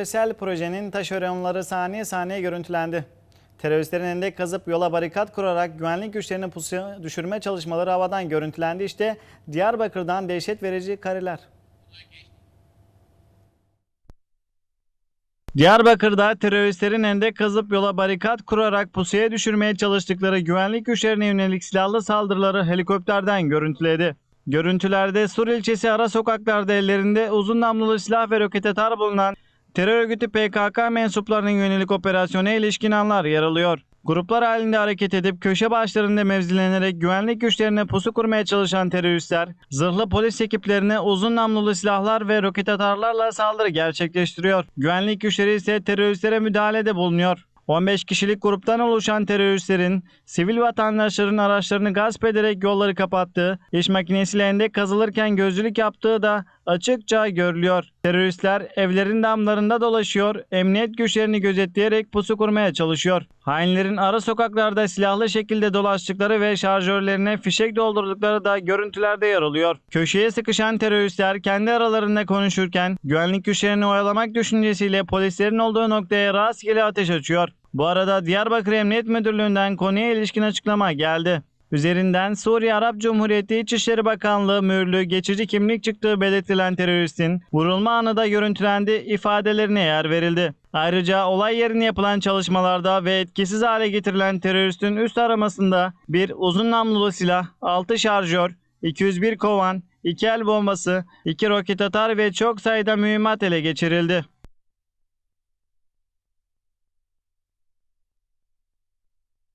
Küresel projenin taşeronları saniye saniye görüntülendi. Teröristlerin elinde kazıp yola barikat kurarak güvenlik güçlerini pusuya düşürme çalışmaları havadan görüntülendi. İşte Diyarbakır'dan dehşet verici kareler. Diyarbakır'da teröristlerin elinde kazıp yola barikat kurarak pusuya düşürmeye çalıştıkları güvenlik güçlerine yönelik silahlı saldırıları helikopterden görüntüledi. Görüntülerde Sur ilçesi ara sokaklarda ellerinde uzun namlulu silah ve roket atar bulunan terör örgütü PKK mensuplarının yönelik operasyona ilişkin anlar yer alıyor. Gruplar halinde hareket edip köşe başlarında mevzilenerek güvenlik güçlerine pusu kurmaya çalışan teröristler, zırhlı polis ekiplerine uzun namlulu silahlar ve roket atarlarla saldırı gerçekleştiriyor. Güvenlik güçleri ise teröristlere müdahalede bulunuyor. 15 kişilik gruptan oluşan teröristlerin sivil vatandaşların araçlarını gasp ederek yolları kapattığı, iş makinesiyle kazılırken gözcülük yaptığı da açıkça görülüyor. Teröristler evlerin damlarında dolaşıyor, emniyet güçlerini gözetleyerek pusu kurmaya çalışıyor. Hainlerin ara sokaklarda silahlı şekilde dolaştıkları ve şarjörlerine fişek doldurdukları da görüntülerde yer alıyor. Köşeye sıkışan teröristler kendi aralarında konuşurken güvenlik güçlerini oyalamak düşüncesiyle polislerin olduğu noktaya rastgele ateş açıyor. Bu arada Diyarbakır Emniyet Müdürlüğü'nden konuya ilişkin açıklama geldi. Üzerinden Suriye Arap Cumhuriyeti İçişleri Bakanlığı mühürlü geçici kimlik çıktığı belirtilen teröristin vurulma anı da görüntülendi ifadelerine yer verildi. Ayrıca olay yerine yapılan çalışmalarda ve etkisiz hale getirilen teröristin üst aramasında bir uzun namlulu silah, 6 şarjör, 201 kovan, 2 el bombası, 2 roket atar ve çok sayıda mühimmat ele geçirildi.